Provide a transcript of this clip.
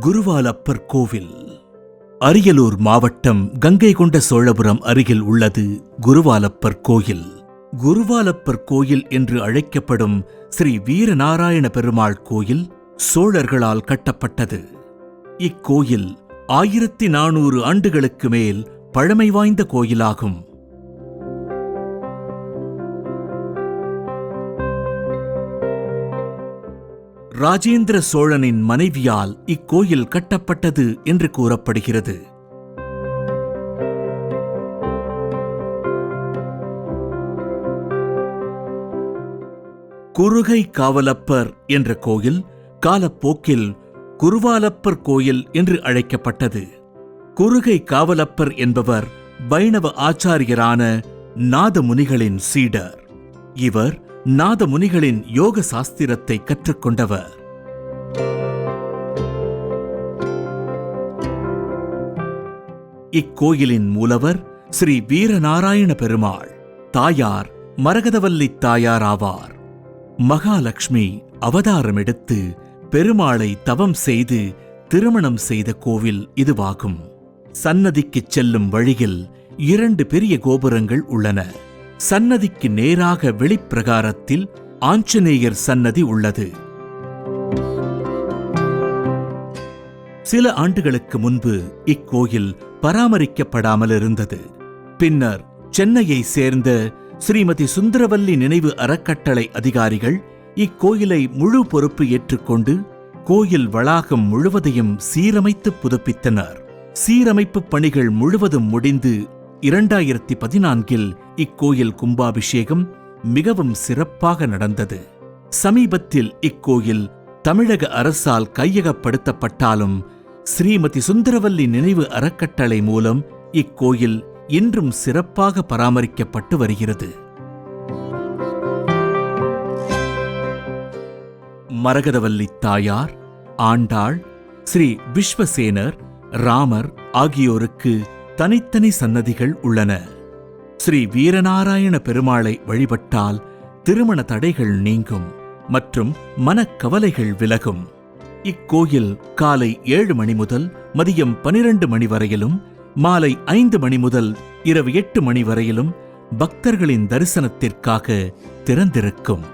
குருவாலப்பர் கோவில். அரியலூர் மாவட்டம் கங்கை கொண்ட சோழபுரம் அருகில் உள்ளது குருவாலப்பர் கோயில். குருவாலப்பர் கோயில் என்று அழைக்கப்படும் ஸ்ரீ வீரநாராயண பெருமாள் கோயில் சோழர்களால் கட்டப்பட்டது. இக்கோயில் ஆயிரத்தி நானூறு ஆண்டுகளுக்கு மேல் பழமை வாய்ந்த கோயிலாகும். ராஜேந்திர சோழனின் மனைவியால் இக்கோயில் கட்டப்பட்டது என்று கூறப்படுகிறது. குறுகை காவலப்பர் என்ற கோயில் காலப்போக்கில் குருவாலப்பர் கோயில் என்று அழைக்கப்பட்டது. குறுகை காவலப்பர் என்பவர் வைணவ ஆச்சாரியரான நாதமுனிகளின் சீடர். இவர் நாதமுனிகளின் யோக சாஸ்திரத்தை கற்றுக்கொண்டவர். இக்கோயிலின் மூலவர் ஸ்ரீ வீரநாராயண பெருமாள் தாயார் மரகதவல்லி தாயார் ஆவார். மகாலட்சுமி அவதாரம் எடுத்து பெருமாளை தவம் செய்து திருமணம் செய்த கோவில் இதுவாகும். சன்னதிக்குச் செல்லும் வழியில் இரண்டு பெரிய கோபுரங்கள் உள்ளன. சன்னதிக்கு நேராக வெளிப்பிரகாரத்தில் ஆஞ்சநேயர் சன்னதி உள்ளது. சில ஆண்டுகளுக்கு முன்பு இக்கோயில் பராமரிக்கப்படாமல் இருந்தது. பின்னர் சென்னையை சேர்ந்த ஸ்ரீமதி சுந்தரவல்லி நினைவு அறக்கட்டளை அதிகாரிகள் இக்கோயிலை முழு பொறுப்பு ஏற்றுக்கொண்டு கோயில் வளாகம் முழுவதையும் சீரமைத்து புதுப்பித்தனர். சீரமைப்பு பணிகள் முழுவதும் முடிந்து இரண்டாயிரத்தி பதினான்கில் இக்கோயில் கும்பாபிஷேகம் மிகவும் சிறப்பாக நடந்தது. சமீபத்தில் இக்கோயில் தமிழக அரசால் கையகப்படுத்தப்பட்டாலும் ஸ்ரீமதி சுந்தரவல்லி நினைவு அறக்கட்டளை மூலம் இக்கோயில் இன்றும் சிறப்பாக பராமரிக்கப்பட்டு வருகிறது. மரகதவல்லி தாயார் ஆண்டாள் ஸ்ரீ விஸ்வசேனர் ராமர் ஆகியோருக்கு தனித்தனி சன்னதிகள் உள்ளன. ஸ்ரீ வீரநாராயண பெருமாளை வழிபட்டால் திருமண தடைகள் நீங்கும் மற்றும் மனக்கவலைகள் விலகும். இக்கோயில் காலை ஏழு மணி முதல் மதியம் பனிரெண்டு மணி வரையிலும் மாலை ஐந்து மணி முதல் இரவு எட்டு மணி வரையிலும் பக்தர்களின் தரிசனத்திற்காக திறந்திருக்கும்.